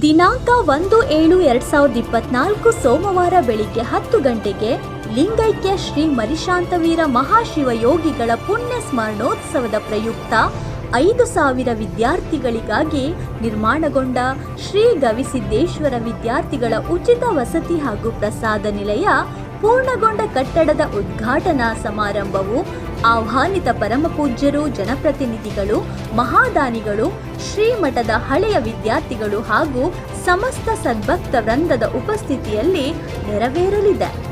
ದಿನಾಂಕ ಒಂದು ಏಳು ಎರಡ್ ಸಾವಿರದ ಇಪ್ಪತ್ನಾಲ್ಕು ಸೋಮವಾರ ಬೆಳಿಗ್ಗೆ ಹತ್ತು ಗಂಟೆಗೆ ಲಿಂಗೈಕ್ಯ ಶ್ರೀ ಮರಿಶಾಂತವೀರ ಮಹಾಶಿವಯೋಗಿಗಳ ಪುಣ್ಯ ಸ್ಮರಣೋತ್ಸವದ ಪ್ರಯುಕ್ತ ಐದು ಸಾವಿರ ವಿದ್ಯಾರ್ಥಿಗಳಿಗಾಗಿ ನಿರ್ಮಾಣಗೊಂಡ ಶ್ರೀ ಗವಿಸಿದ್ದೇಶ್ವರ ವಿದ್ಯಾರ್ಥಿಗಳ ಉಚಿತ ವಸತಿ ಹಾಗೂ ಪ್ರಸಾದ ನಿಲಯ ಪೂರ್ಣಗೊಂಡ ಕಟ್ಟಡದ ಉದ್ಘಾಟನಾ ಸಮಾರಂಭವು ಆಹ್ವಾನಿತ ಪರಮಪೂಜ್ಯರು, ಜನಪ್ರತಿನಿಧಿಗಳು, ಮಹಾದಾನಿಗಳು, ಶ್ರೀಮಠದ ಹಳೆಯ ವಿದ್ಯಾರ್ಥಿಗಳು ಹಾಗೂ ಸಮಸ್ತ ಸದ್ಭಕ್ತ ವೃಂದದ ಉಪಸ್ಥಿತಿಯಲ್ಲಿ ನೆರವೇರಲಿದೆ.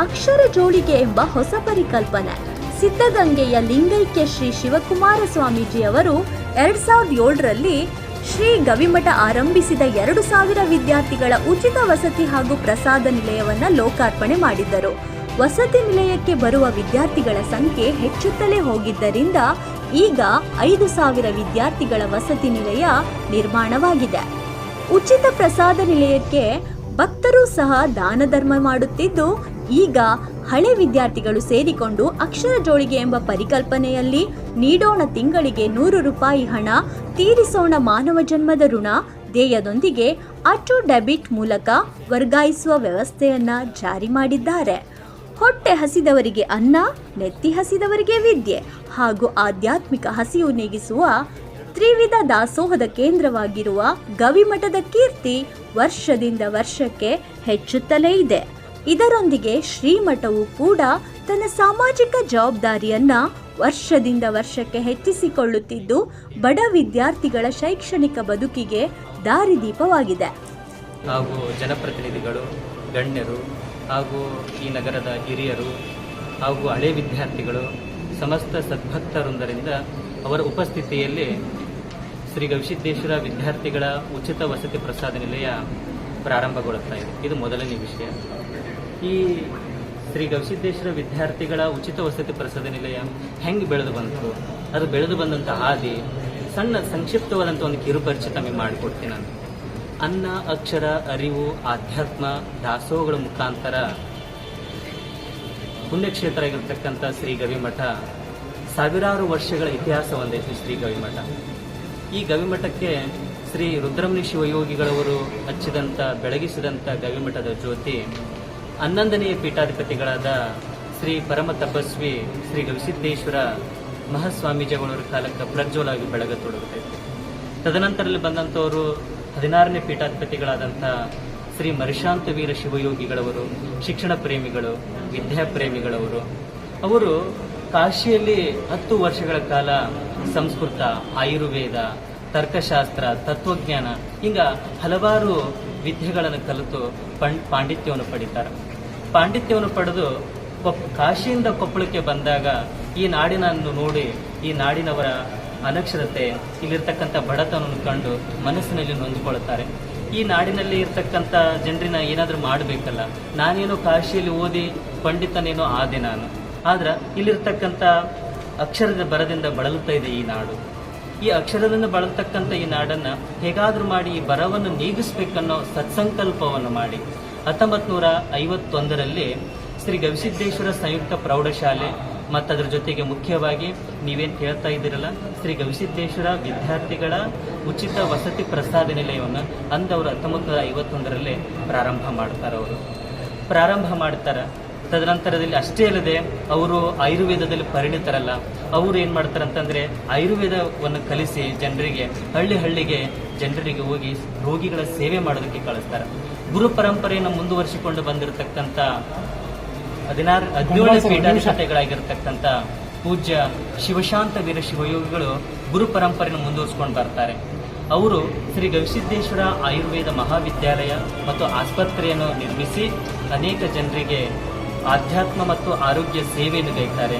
ಅಕ್ಷರ ಜೋಳಿಗೆ ಎಂಬ ಹೊಸ ಪರಿಕಲ್ಪನೆ. ಸಿದ್ಧಗಂಗೆಯ ಲಿಂಗೈಕ್ಯ ಶ್ರೀ ಶಿವಕುಮಾರ ಸ್ವಾಮೀಜಿಯವರು ಎರಡ್ ಸಾವಿರದ ಏಳರಲ್ಲಿ ಶ್ರೀ ಗವಿಮಠ ಆರಂಭಿಸಿದ ಎರಡು ಸಾವಿರ ವಿದ್ಯಾರ್ಥಿಗಳ ಉಚಿತ ವಸತಿ ಹಾಗೂ ಪ್ರಸಾದ ನಿಲಯವನ್ನು ಲೋಕಾರ್ಪಣೆ ಮಾಡಿದ್ದರು. ವಸತಿ ನಿಲಯಕ್ಕೆ ಬರುವ ವಿದ್ಯಾರ್ಥಿಗಳ ಸಂಖ್ಯೆ ಹೆಚ್ಚುತ್ತಲೇ ಹೋಗಿದ್ದರಿಂದ ಈಗ ಐದು ಸಾವಿರ ವಿದ್ಯಾರ್ಥಿಗಳ ವಸತಿ ನಿಲಯ ನಿರ್ಮಾಣವಾಗಿದೆ. ಉಚಿತ ಪ್ರಸಾದ ನಿಲಯಕ್ಕೆ ಭಕ್ತರು ಸಹ ದಾನ ಧರ್ಮ ಮಾಡುತ್ತಿದ್ದು, ಈಗ ಹಳೆ ವಿದ್ಯಾರ್ಥಿಗಳು ಸೇರಿಕೊಂಡು ಅಕ್ಷರ ಜೋಳಿಗೆ ಎಂಬ ಪರಿಕಲ್ಪನೆಯಲ್ಲಿ ನೀಡೋಣ ತಿಂಗಳಿಗೆ ನೂರು ರೂಪಾಯಿ ಹಣ, ತೀರಿಸೋಣ ಮಾನವ ಜನ್ಮದ ಋಣ ಧ್ಯೇಯದೊಂದಿಗೆ ಅಟೋ ಡೆಬಿಟ್ ಮೂಲಕ ವರ್ಗಾಯಿಸುವ ವ್ಯವಸ್ಥೆಯನ್ನ ಜಾರಿ ಮಾಡಿದ್ದಾರೆ. ಹೊಟ್ಟೆ ಹಸಿದವರಿಗೆ ಅನ್ನ, ನೆತ್ತಿ ಹಸಿದವರಿಗೆ ವಿದ್ಯೆ ಹಾಗೂ ಆಧ್ಯಾತ್ಮಿಕ ಹಸಿವು ನೀಗಿಸುವ ತ್ರಿವಿಧ ದಾಸೋಹದ ಕೇಂದ್ರವಾಗಿರುವ ಗವಿಮಠದ ಕೀರ್ತಿ ವರ್ಷದಿಂದ ವರ್ಷಕ್ಕೆ ಹೆಚ್ಚುತ್ತಲೇ ಇದೆ. ಇದರೊಂದಿಗೆ ಶ್ರೀಮಠವು ಕೂಡ ತನ್ನ ಸಾಮಾಜಿಕ ಜವಾಬ್ದಾರಿಯನ್ನ ವರ್ಷದಿಂದ ವರ್ಷಕ್ಕೆ ಹೆಚ್ಚಿಸಿಕೊಳ್ಳುತ್ತಿದ್ದು, ಬಡ ವಿದ್ಯಾರ್ಥಿಗಳ ಶೈಕ್ಷಣಿಕ ಬದುಕಿಗೆ ದಾರಿದೀಪವಾಗಿದೆ. ಹಾಗೂ ಜನಪ್ರತಿನಿಧಿಗಳು, ಗಣ್ಯರು ಹಾಗೂ ಈ ನಗರದ ಹಿರಿಯರು ಹಾಗೂ ಹಳೆ ವಿದ್ಯಾರ್ಥಿಗಳು ಸಮಸ್ತ ಸದ್ಭಕ್ತರೊಂದರಿಂದ ಅವರ ಉಪಸ್ಥಿತಿಯಲ್ಲಿ ಶ್ರೀ ಗವಿಸಿದ್ದೇಶ್ವರ ವಿದ್ಯಾರ್ಥಿಗಳ ಉಚಿತ ವಸತಿ ಪ್ರಸಾದ ನಿಲಯ ಪ್ರಾರಂಭಗೊಳ್ಳುತ್ತಾ ಇದೆ. ಇದು ಮೊದಲನೇ ವಿಷಯ. ಈ ಶ್ರೀ ಗವಿಸಿದ್ದೇಶ್ವರ ವಿದ್ಯಾರ್ಥಿಗಳ ಉಚಿತ ವಸತಿ ಪ್ರಸಾದ ನಿಲಯ ಹೆಂಗೆ ಬೆಳೆದು ಬಂತು? ಅದು ಬೆಳೆದು ಬಂದಂಥ ಹಾದಿ, ಸಣ್ಣ ಸಂಕ್ಷಿಪ್ತವಾದಂಥ ಒಂದು ಕಿರುಪರಿಚಯ ತಮಗೆ ಮಾಡಿಕೊಡ್ತೀನಿ ನಾನು. ಅನ್ನ, ಅಕ್ಷರ, ಅರಿವು, ಆಧ್ಯಾತ್ಮ, ದಾಸೋಹಗಳ ಮುಖಾಂತರ ಪುಣ್ಯಕ್ಷೇತ್ರ ಆಗಿರ್ತಕ್ಕಂಥ ಶ್ರೀ ಗವಿಮಠ ಸಾವಿರಾರು ವರ್ಷಗಳ ಇತಿಹಾಸ ಹೊಂದೈತಿ ಶ್ರೀ ಗವಿಮಠ. ಈ ಗವಿಮಠಕ್ಕೆ ಶ್ರೀ ರುದ್ರಮುನಿ ಶಿವಯೋಗಿಗಳವರು ಹಚ್ಚಿದಂಥ, ಬೆಳಗಿಸಿದಂಥ ಗವಿಮಠದ ಜ್ಯೋತಿ, ಹನ್ನೊಂದನೆಯ ಪೀಠಾಧಿಪತಿಗಳಾದ ಶ್ರೀ ಪರಮ ತಪಸ್ವಿ ಶ್ರೀ ಗವಿಸಿದ್ದೇಶ್ವರ ಮಹಾಸ್ವಾಮೀಜಿಗಳವರ ಕಾಲಕ್ಕೆ ಪ್ರಜ್ವಲಾಗಿ ಬೆಳಗತೊಡಗುತ್ತೈತೆ ತದನಂತರಲ್ಲಿ ಬಂದಂಥವರು ಹದಿನಾರನೇ ಪೀಠಾಧಿಪತಿಗಳಾದಂಥ ಶ್ರೀ ಮರಿಶಾಂತ ವೀರ ಶಿವಯೋಗಿಗಳವರು, ಶಿಕ್ಷಣ ಪ್ರೇಮಿಗಳು ವಿದ್ಯಾಪ್ರೇಮಿಗಳವರು ಅವರು ಕಾಶಿಯಲ್ಲಿ ಹತ್ತು ವರ್ಷಗಳ ಕಾಲ ಸಂಸ್ಕೃತ, ಆಯುರ್ವೇದ, ತರ್ಕಶಾಸ್ತ್ರ, ತತ್ವಜ್ಞಾನ, ಹಿಂಗ ಹಲವಾರು ವಿದ್ಯೆಗಳನ್ನು ಕಲಿತು ಪಂಡ್ ಪಾಂಡಿತ್ಯವನ್ನು ಪಡಿತಾರೆ. ಪಾಂಡಿತ್ಯವನ್ನು ಪಡೆದು ಕಾಶಿಯಿಂದ ಕೊಪ್ಪಳಕ್ಕೆ ಬಂದಾಗ ಈ ನಾಡಿನನ್ನು ನೋಡಿ ಈ ನಾಡಿನವರ ಅನಕ್ಷರತೆ, ಇಲ್ಲಿರ್ತಕ್ಕಂಥ ಬಡತನವನ್ನು ಕಂಡು ಮನಸ್ಸಿನಲ್ಲಿ ನೊಂದುಕೊಳ್ಳುತ್ತಾರೆ. ಈ ನಾಡಿನಲ್ಲಿ ಇರ್ತಕ್ಕಂಥ ಜನರಿನ ಏನಾದರೂ ಮಾಡಬೇಕಲ್ಲ, ನಾನೇನೋ ಕಾಶಿಯಲ್ಲಿ ಓದಿ ಪಂಡಿತನೇನೋ ಆದೆ ನಾನು. ಆದ್ರೆ, ಇಲ್ಲಿರ್ತಕ್ಕಂಥ ಅಕ್ಷರದ ಬರದಿಂದ ಬಳಲುತ್ತಾ ಇದೆ ಈ ನಾಡು. ಈ ಅಕ್ಷರದಿಂದ ಬಳಲ್ತಕ್ಕಂಥ ಈ ನಾಡನ್ನು ಹೇಗಾದರೂ ಮಾಡಿ ಈ ಬರವನ್ನು ನೀಗಿಸ್ಬೇಕನ್ನೋ ಸತ್ಸಂಕಲ್ಪವನ್ನು ಮಾಡಿ. ಹತ್ತೊಂಬತ್ತು ನೂರ ಐವತ್ತೊಂದರಲ್ಲಿ ಶ್ರೀ ಗವಿಸಿದ್ದೇಶ್ವರ ಸಂಯುಕ್ತ ಪ್ರೌಢಶಾಲೆ ಮತ್ತು ಅದರ ಜೊತೆಗೆ ಮುಖ್ಯವಾಗಿ ನೀವೇನು ಕೇಳ್ತಾ ಇದ್ದೀರಲ್ಲ, ಶ್ರೀ ಗವಿಸಿದ್ದೇಶ್ವರ ವಿದ್ಯಾರ್ಥಿಗಳ ಉಚಿತ ವಸತಿ ಪ್ರಸಾದ ನಿಲಯವನ್ನು ಅಂದವರು ಹತ್ತೊಂಬತ್ತು ನೂರ ಐವತ್ತೊಂದರಲ್ಲೇ ಪ್ರಾರಂಭ ಮಾಡ್ತಾರೆ ಅವರು. ಪ್ರಾರಂಭ ಮಾಡ್ತಾರೆ. ತದನಂತರದಲ್ಲಿ ಅಷ್ಟೇ ಅಲ್ಲದೆ ಅವರು ಆಯುರ್ವೇದದಲ್ಲಿ ಪರಿಣಿತರಲ್ಲ. ಅವರು ಏನು ಮಾಡ್ತಾರೆ ಅಂತಂದರೆ ಆಯುರ್ವೇದವನ್ನು ಕಲಿಸಿ ಜನರಿಗೆ, ಹಳ್ಳಿ ಹಳ್ಳಿಗೆ ಜನರಿಗೆ ಹೋಗಿ ರೋಗಿಗಳ ಸೇವೆ ಮಾಡೋದಕ್ಕೆ ಕಳಿಸ್ತಾರೆ. ಗುರು ಪರಂಪರೆಯನ್ನು ಮುಂದುವರಿಸಿಕೊಂಡು ಬಂದಿರತಕ್ಕಂಥ ಹದಿನಾರು ಹದಿನೇಳು ಪೀಠಾಧಿಪತಿಗಳಾಗಿರ್ತಕ್ಕಂಥ ಪೂಜ್ಯ ಶಿವಶಾಂತ ವೀರ ಶಿವಯೋಗಿಗಳು ಗುರು ಪರಂಪರೆಯನ್ನು ಮುಂದುವರಿಸ್ಕೊಂಡು ಬರ್ತಾರೆ. ಅವರು ಶ್ರೀ ಗವಿಸಿದ್ದೇಶ್ವರ ಆಯುರ್ವೇದ ಮಹಾವಿದ್ಯಾಲಯ ಮತ್ತು ಆಸ್ಪತ್ರೆಯನ್ನು ನಿರ್ಮಿಸಿ ಅನೇಕ ಜನರಿಗೆ ಆಧ್ಯಾತ್ಮ ಮತ್ತು ಆರೋಗ್ಯ ಸೇವೆಯನ್ನು ಗೈತಾರೆ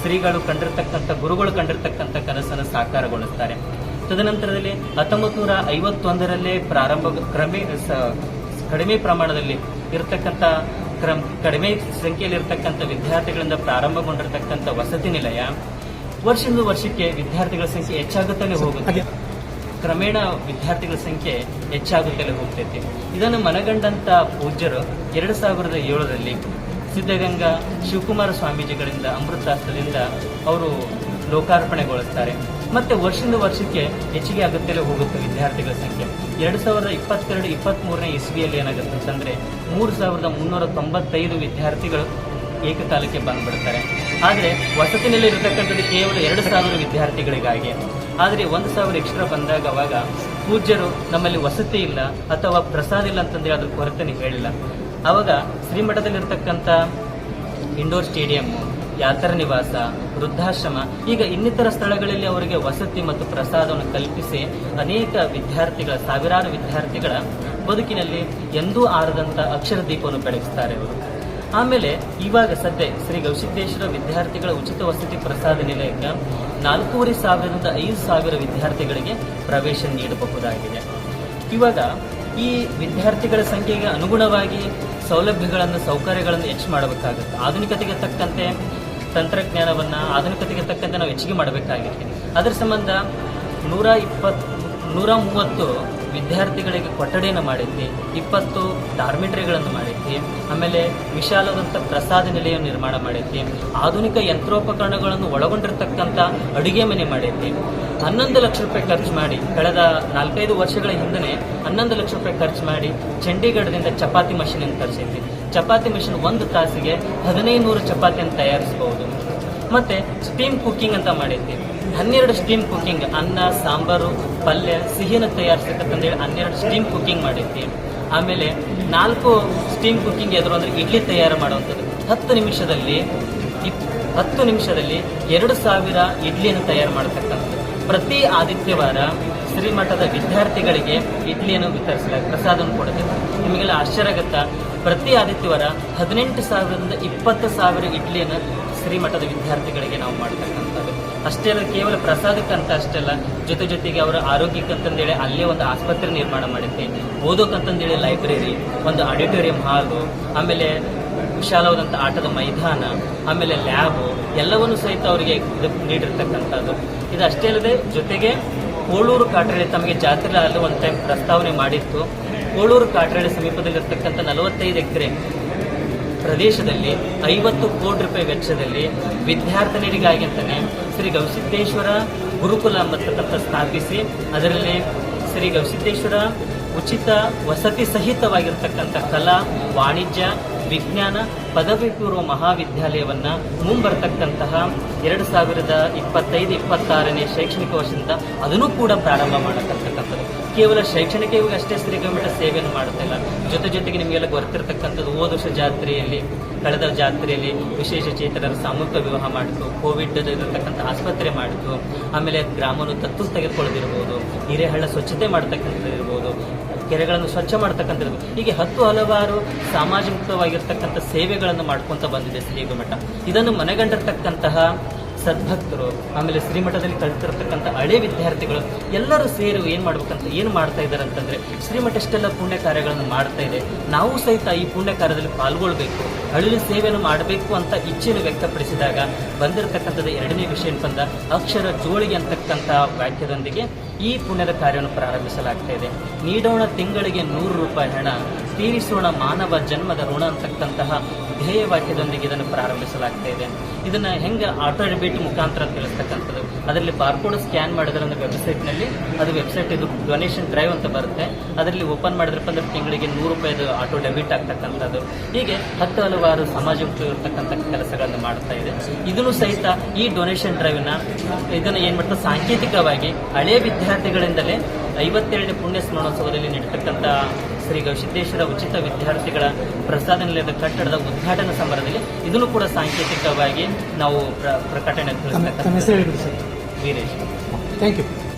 ಶ್ರೀಗಳು ಕಂಡಿರ್ತಕ್ಕಂಥ ಗುರುಗಳು ಕಂಡಿರ್ತಕ್ಕಂಥ ಕನಸನ್ನು ಸಾಕಾರಗೊಳಿಸ್ತಾರೆ. ತದನಂತರದಲ್ಲಿ ಹತ್ತೊಂಬತ್ತು ನೂರ ಐವತ್ತೊಂದರಲ್ಲೇ ಪ್ರಾರಂಭ ಕ್ರಮೇ ಕಡಿಮೆ ಪ್ರಮಾಣದಲ್ಲಿ ಇರತಕ್ಕಂಥ ಕ್ರಮ ಕಡಿಮೆ ಸಂಖ್ಯೆಯಲ್ಲಿರ್ತಕ್ಕಂಥ ವಿದ್ಯಾರ್ಥಿಗಳಿಂದ ಪ್ರಾರಂಭಗೊಂಡಿರತಕ್ಕಂಥ ವಸತಿ ನಿಲಯ ವರ್ಷದಿಂದ ವರ್ಷಕ್ಕೆ ವಿದ್ಯಾರ್ಥಿಗಳ ಸಂಖ್ಯೆ ಹೆಚ್ಚಾಗುತ್ತಲೇ ಹೋಗುತ್ತೆ ಕ್ರಮೇಣ ವಿದ್ಯಾರ್ಥಿಗಳ ಸಂಖ್ಯೆ ಹೆಚ್ಚಾಗುತ್ತಲೇ ಹೋಗ್ತೈತಿ. ಇದನ್ನು ಮನಗಂಡಂತ ಪೂಜ್ಯರು ಎರಡು ಸಾವಿರದ ಏಳರಲ್ಲಿ ಸಿದ್ಧಗಂಗಾ ಶಿವಕುಮಾರ ಸ್ವಾಮೀಜಿಗಳಿಂದ ಅಮೃತಾಸ್ತ್ರದಿಂದ ಅವರು ಲೋಕಾರ್ಪಣೆಗೊಳಿಸ್ತಾರೆ. ಮತ್ತೆ ವರ್ಷದಿಂದ ವರ್ಷಕ್ಕೆ ಹೆಚ್ಚಿಗೆ ಆಗುತ್ತಲೇ ಹೋಗುತ್ತೆ ವಿದ್ಯಾರ್ಥಿಗಳ ಸಂಖ್ಯೆ. ಎರಡು ಸಾವಿರದ ಇಪ್ಪತ್ತೆರಡು ಇಪ್ಪತ್ತ್ ಮೂರನೇ ಇಸ್ವಿಯಲ್ಲಿ ಏನಾಗುತ್ತೆ ಅಂತಂದರೆ ಮೂರು ಸಾವಿರದ ಮುನ್ನೂರ ತೊಂಬತ್ತೈದು ವಿದ್ಯಾರ್ಥಿಗಳು ಏಕಕಾಲಕ್ಕೆ ಬಂದ್ಬಿಡ್ತಾರೆ. ಆದ್ರೆ ವಸತಿನಲ್ಲಿ ಇರತಕ್ಕಂಥದ್ದು ಕೇವಲ ಎರಡು ಸಾವಿರ ವಿದ್ಯಾರ್ಥಿಗಳಿಗಾಗಿ. ಆದರೆ ಒಂದು ಸಾವಿರ ಎಕ್ಸ್ಟ್ರಾ ಬಂದಾಗ ಅವಾಗ ಪೂಜ್ಯರು ನಮ್ಮಲ್ಲಿ ವಸತಿ ಇಲ್ಲ ಅಥವಾ ಪ್ರಸಾದ ಇಲ್ಲ ಅಂತಂದ್ರೆ ಅದ್ರ ಕೊರತೆನೇ ಹೇಳಿಲ್ಲ. ಆವಾಗ ಶ್ರೀಮಠದಲ್ಲಿರ್ತಕ್ಕಂಥ ಇಂಡೋರ್ ಸ್ಟೇಡಿಯಮ್ಮು, ಯಾತ್ರಾ ನಿವಾಸ ವೃದ್ಧಾಶ್ರಮ. ಈಗ ಇನ್ನಿತರ ಸ್ಥಳಗಳಲ್ಲಿ ಅವರಿಗೆ ವಸತಿ ಮತ್ತು ಪ್ರಸಾದವನ್ನು ಕಲ್ಪಿಸಿ ಅನೇಕ ವಿದ್ಯಾರ್ಥಿಗಳ, ಸಾವಿರಾರು ವಿದ್ಯಾರ್ಥಿಗಳ ಬದುಕಿನಲ್ಲಿ ಎಂದೂ ಆರದಂತ ಅಕ್ಷರ ದೀಪವನ್ನು ಬೆಳಗಿಸ್ತಾರೆ ಅವರು ಆಮೇಲೆ ಇವಾಗ ಸದ್ಯ ಶ್ರೀ ಗವಿಸಿದ್ದೇಶ್ವರ ವಿದ್ಯಾರ್ಥಿಗಳ ಉಚಿತ ವಸತಿ ಪ್ರಸಾದ ನಿಲಯಕ್ಕೆ ನಾಲ್ಕೂವರೆ ಸಾವಿರದಿಂದ ಐದು ಸಾವಿರ ವಿದ್ಯಾರ್ಥಿಗಳಿಗೆ ಪ್ರವೇಶ ನೀಡಬಹುದಾಗಿದೆ. ಇವಾಗ ಈ ವಿದ್ಯಾರ್ಥಿಗಳ ಸಂಖ್ಯೆಗೆ ಅನುಗುಣವಾಗಿ ಸೌಲಭ್ಯಗಳನ್ನು, ಸೌಕರ್ಯಗಳನ್ನು ಹೆಚ್ಚು ಮಾಡಬೇಕಾಗುತ್ತೆ. ಆಧುನಿಕತೆಗೆ ತಕ್ಕಂತೆ ತಂತ್ರಜ್ಞಾನವನ್ನ ಆಧುನಿಕತೆಗೆ ತಕ್ಕಂತೆ ನಾವು ಹೆಚ್ಚಿಗೆ ಮಾಡಬೇಕಾಗಿದೆ ಅದರ ಸಂಬಂಧ ನೂರ ಇಪ್ಪತ್ತು ನೂರ ಮೂವತ್ತು ವಿದ್ಯಾರ್ಥಿಗಳಿಗೆ ಕೊಠಡಿಯನ್ನು ಮಾಡಿದ್ವಿ, ಇಪ್ಪತ್ತು ಡಾರ್ಮಿಟ್ರಿಗಳನ್ನು ಮಾಡಿದ್ವಿ, ಆಮೇಲೆ ವಿಶಾಲವಾದಂಥ ಪ್ರಸಾದ ನಿಲಯ ನಿರ್ಮಾಣ ಮಾಡಿದ್ವಿ, ಆಧುನಿಕ ಯಂತ್ರೋಪಕರಣಗಳನ್ನು ಒಳಗೊಂಡಿರ್ತಕ್ಕಂಥ ಅಡುಗೆ ಮನೆ ಮಾಡಿದ್ವಿ. ಹನ್ನೊಂದು ಲಕ್ಷ ರೂಪಾಯಿ ಖರ್ಚು ಮಾಡಿ, ಕಳೆದ ನಾಲ್ಕೈದು ವರ್ಷಗಳ ಹಿಂದೆ ಹನ್ನೊಂದು ಲಕ್ಷ ರೂಪಾಯಿ ಖರ್ಚು ಮಾಡಿ, ಚಂಡೀಗಢದಿಂದ ಚಪಾತಿ ಮಷೀನನ್ನು ತರಿಸಿದ್ವಿ. ಚಪಾತಿ ಮಿಷಿನ್ ಒಂದು ತಾಸಿಗೆ ಹದಿನೈದು ನೂರು ಚಪಾತಿಯನ್ನು ತಯಾರಿಸಬಹುದು ಮತ್ತೆ ಸ್ಟೀಮ್ ಕುಕ್ಕಿಂಗ್ ಅಂತ ಮಾಡಿದ್ವಿ. ಹನ್ನೆರಡು ಸ್ಟೀಮ್ ಕುಕ್ಕಿಂಗ್ ಅನ್ನ, ಸಾಂಬಾರು, ಪಲ್ಯ ಸಿಹಿನ ತಯಾರಿಸಬೇಕಂತಂದೇಳಿ ಹನ್ನೆರಡು ಸ್ಟೀಮ್ ಕುಕ್ಕಿಂಗ್ ಮಾಡಿದ್ವಿ. ಆಮೇಲೆ ನಾಲ್ಕು ಸ್ಟೀಮ್ ಕುಕ್ಕಿಂಗ್ ಎದುರು ಅಂದ್ರೆ ಇಡ್ಲಿ ತಯಾರು ಮಾಡುವಂಥದ್ದು. ಹತ್ತು ನಿಮಿಷದಲ್ಲಿ ಹತ್ತು ನಿಮಿಷದಲ್ಲಿ ಎರಡು ಸಾವಿರ ಇಡ್ಲಿಯನ್ನು ತಯಾರು ಮಾಡತಕ್ಕಂಥದ್ದು. ಪ್ರತಿ ಆದಿತ್ಯವಾರ ಶ್ರೀಮಠದ ವಿದ್ಯಾರ್ಥಿಗಳಿಗೆ ಇಡ್ಲಿಯನ್ನು ವಿತರಿಸಲಾಗಿದೆ. ಪ್ರಸಾದವನ್ನು ಕೊಡುತ್ತೆ. ನಿಮಗೆಲ್ಲ ಆಶ್ಚರ್ಯ ಆಗುತ್ತಾ? ಪ್ರತಿ ಆದಿತ್ಯವಾರ ಹದಿನೆಂಟು ಸಾವಿರದಿಂದ ಇಪ್ಪತ್ತು ಸಾವಿರ ಇಡ್ಲಿಯನ್ನು ಶ್ರೀಮಠದ ವಿದ್ಯಾರ್ಥಿಗಳಿಗೆ ನಾವು ಮಾಡ್ತಕ್ಕಂಥದ್ದು. ಅಷ್ಟೇ ಅಲ್ಲ, ಕೇವಲ ಪ್ರಸಾದಕ್ಕಂತ ಅಷ್ಟೇ ಅಲ್ಲ, ಜೊತೆ ಜೊತೆಗೆ ಅವರ ಆರೋಗ್ಯಕ್ಕಂತಂದೇಳಿ ಅಲ್ಲೇ ಒಂದು ಆಸ್ಪತ್ರೆ ನಿರ್ಮಾಣ ಮಾಡುತ್ತೆ. ಓದೋಕ್ಕಂತಂದೇಳಿ ಲೈಬ್ರರಿ, ಒಂದು ಆಡಿಟೋರಿಯಂ ಹಾಲು, ಆಮೇಲೆ ವಿಶಾಲವಾದಂಥ ಆಟದ ಮೈದಾನ, ಆಮೇಲೆ ಲ್ಯಾಬು, ಎಲ್ಲವನ್ನು ಸಹಿತ ಅವರಿಗೆ ನೀಡಿರ್ತಕ್ಕಂಥದ್ದು. ಇದು ಅಷ್ಟೇ ಅಲ್ಲದೆ ಜೊತೆಗೆ ಕೋಳೂರು ಕಾಟ್ರಳ್ಳಿ ತಮಗೆ ಜಾತ್ರೆ ಅಲ್ಲಿ ಒಂದು ಟೈಮ್ ಪ್ರಸ್ತಾವನೆ ಮಾಡಿತ್ತು. ಕೋಳೂರು ಕಾಟ್ರಳ್ಳಿ ಸಮೀಪದಲ್ಲಿರ್ತಕ್ಕಂಥ ನಲವತ್ತೈದು ಎಕರೆ ಪ್ರದೇಶದಲ್ಲಿ ಐವತ್ತು ಕೋಟಿ ರೂಪಾಯಿ ವೆಚ್ಚದಲ್ಲಿ ವಿದ್ಯಾರ್ಥಿನಿಯರಿಗಾಗಿ ಅಂತಲೇ ಶ್ರೀ ಗವಿಸಿದ್ದೇಶ್ವರ ಗುರುಕುಲ ಅಂತಕ್ಕಂಥ ಸ್ಥಾಪಿಸಿ, ಅದರಲ್ಲಿ ಶ್ರೀ ಗವಿಸಿದ್ದೇಶ್ವರ ಉಚಿತ ವಸತಿ ಸಹಿತವಾಗಿರ್ತಕ್ಕಂಥ ಕಲಾ, ವಾಣಿಜ್ಯ ವಿಜ್ಞಾನ ಪದವಿ ಪೂರ್ವ ಮಹಾವಿದ್ಯಾಲಯವನ್ನು ಮುಂಬರ್ತಕ್ಕಂತಹ ಎರಡು ಸಾವಿರದ ಇಪ್ಪತ್ತೈದು, ಇಪ್ಪತ್ತಾರನೇ ಶೈಕ್ಷಣಿಕ ವರ್ಷದಿಂದ ಅದನ್ನು ಕೂಡ ಪ್ರಾರಂಭ ಮಾಡತಕ್ಕಂಥದ್ದು. ಕೇವಲ ಶೈಕ್ಷಣಿಕ ಇವಾಗ ಅಷ್ಟೇ ಶ್ರೀಗಮಠ ಸೇವೆಯನ್ನು ಮಾಡುತ್ತಿಲ್ಲ ಜೊತೆ ಜೊತೆಗೆ ನಿಮಗೆಲ್ಲ ಗೊತ್ತಿರತಕ್ಕಂಥದ್ದು ಹೋದ ಜಾತ್ರೆಯಲ್ಲಿ, ಕಳೆದ ಜಾತ್ರೆಯಲ್ಲಿ ವಿಶೇಷ ಚೇತನರ ಸಾಮೂಹಿಕ ವಿವಾಹ ಮಾಡಿತು ಕೋವಿಡ್ ಇರತಕ್ಕಂಥ ಆಸ್ಪತ್ರೆ ಮಾಡಿತು, ಆಮೇಲೆ ಗ್ರಾಮವನ್ನು ದತ್ತು ತೆಗೆದುಕೊಳ್ಳದಿರ್ಬೋದು ಹಿರೇಹಳ್ಳ ಸ್ವಚ್ಛತೆ ಮಾಡತಕ್ಕಂಥದ್ದು ಇರ್ಬೋದು ಕೆರೆಗಳನ್ನು ಸ್ವಚ್ಛ ಮಾಡ್ತಕ್ಕಂಥದ್ದು. ಹೀಗೆ ಹತ್ತು ಹಲವಾರು ಸಾಮಾಜಿಕವಾಗಿರ್ತಕ್ಕಂಥ ಸೇವೆಗಳನ್ನು ಮಾಡ್ಕೊತ ಬಂದಿದೆ ಶ್ರೀಗಮಠ ಇದನ್ನು ಮನೆಗಂಡಿರ್ತಕ್ಕಂತಹ ಸದ್ಭಕ್ತರು, ಆಮೇಲೆ ಶ್ರೀಮಠದಲ್ಲಿ ಕಲಿತಿರ್ತಕ್ಕಂಥ ಹಳೆ ವಿದ್ಯಾರ್ಥಿಗಳು, ಎಲ್ಲರೂ ಸೇರಿ ಏನು ಮಾಡ್ಬೇಕಂತ, ಏನು ಮಾಡ್ತಾ ಇದ್ದಾರೆ ಅಂತಂದರೆ ಶ್ರೀಮಠ ಇಷ್ಟೆಲ್ಲ ಪುಣ್ಯ ಕಾರ್ಯಗಳನ್ನು ಮಾಡ್ತಾ ಇದೆ. ನಾವು ಸಹಿತ ಈ ಪುಣ್ಯ ಕಾರ್ಯದಲ್ಲಿ ಪಾಲ್ಗೊಳ್ಬೇಕು ಅಳಿಲು ಸೇವೆಯನ್ನು ಮಾಡಬೇಕು ಅಂತ ಇಚ್ಛೆಯನ್ನು ವ್ಯಕ್ತಪಡಿಸಿದಾಗ ಬಂದಿರತಕ್ಕಂಥದ್ದು ಎರಡನೇ ವಿಷಯ ಅಂತಂದ ಅಕ್ಷರ ಜೋಳಿಗೆ ಅಂತಕ್ಕಂಥ ವಾಕ್ಯದೊಂದಿಗೆ ಈ ಪುಣ್ಯದ ಕಾರ್ಯವನ್ನು ಪ್ರಾರಂಭಿಸಲಾಗ್ತಾ ಇದೆ. ನೀಡೋಣ ತಿಂಗಳಿಗೆ ನೂರು ರೂಪಾಯಿ ಹಣ, ತೀರಿಸೋಣ ಮಾನವ ಜನ್ಮದ ಋಣ ಅಂತಕ್ಕಂತಹ ಧ್ಯೇಯ ವಾಕ್ಯದೊಂದಿಗೆ ಇದನ್ನು ಪ್ರಾರಂಭಿಸಲಾಗ್ತಾ ಇದೆ. ಇದನ್ನು ಹೆಂಗೆ ಆಟೋ ಡೆಬಿಟ್ ಮುಖಾಂತರ ತಿಳಿಸ್ತಕ್ಕಂಥದ್ದು. ಅದರಲ್ಲಿ ಬಾರ್ಕೋಡ್ ಸ್ಕ್ಯಾನ್ ಮಾಡಿದ್ರೆ ಒಂದು ವೆಬ್ಸೈಟ್ನಲ್ಲಿ ಅದು ವೆಬ್ಸೈಟ್ ಇದು ಡೊನೇಷನ್ ಡ್ರೈವ್ ಅಂತ ಬರುತ್ತೆ. ಅದರಲ್ಲಿ ಓಪನ್ ಮಾಡಿದ್ರಪ್ಪ ಅಂದ್ರೆ ತಿಂಗಳಿಗೆ ನೂರು ರೂಪಾಯಿದು ಆಟೋ ಡೆಬಿಟ್ ಆಗ್ತಕ್ಕಂಥದ್ದು. ಹೀಗೆ ಹತ್ತು ಹಲವಾರು ಸಮಾಜಕ್ಕೆ ಇರತಕ್ಕಂಥ ಕೆಲಸಗಳನ್ನು ಮಾಡ್ತಾ ಇದೆ. ಇದನ್ನು ಸಹಿತ ಈ ಡೊನೇಷನ್ ಡ್ರೈವ್ನ ಇದನ್ನು ಏನು ಮಾಡ್ತಾ ಸಾಂಕೇತಿಕವಾಗಿ ಹಳೆ ವಿದ್ಯಾರ್ಥಿಗಳಿಂದಲೇ ಐವತ್ತೇಳನೇ ಪುಣ್ಯ ಸ್ಮರಣೋತ್ಸವದಲ್ಲಿ ನೀಡತಕ್ಕಂಥ ಶ್ರೀ ಗವಿಸಿದ್ದೇಶ್ವರ ಉಚಿತ ವಿದ್ಯಾರ್ಥಿಗಳ ಪ್ರಸಾದ ನಿಲಯದ ಕಟ್ಟಡದ ಉದ್ಘಾಟನಾ ಸಮಾರಂಭದಲ್ಲಿ ಇದನ್ನು ಕೂಡ ಸಾಂಕೇತಿಕವಾಗಿ ನಾವು ಪ್ರ- ಪ್ರಕಟಣೆ ವೀರೇಶ್. Thank you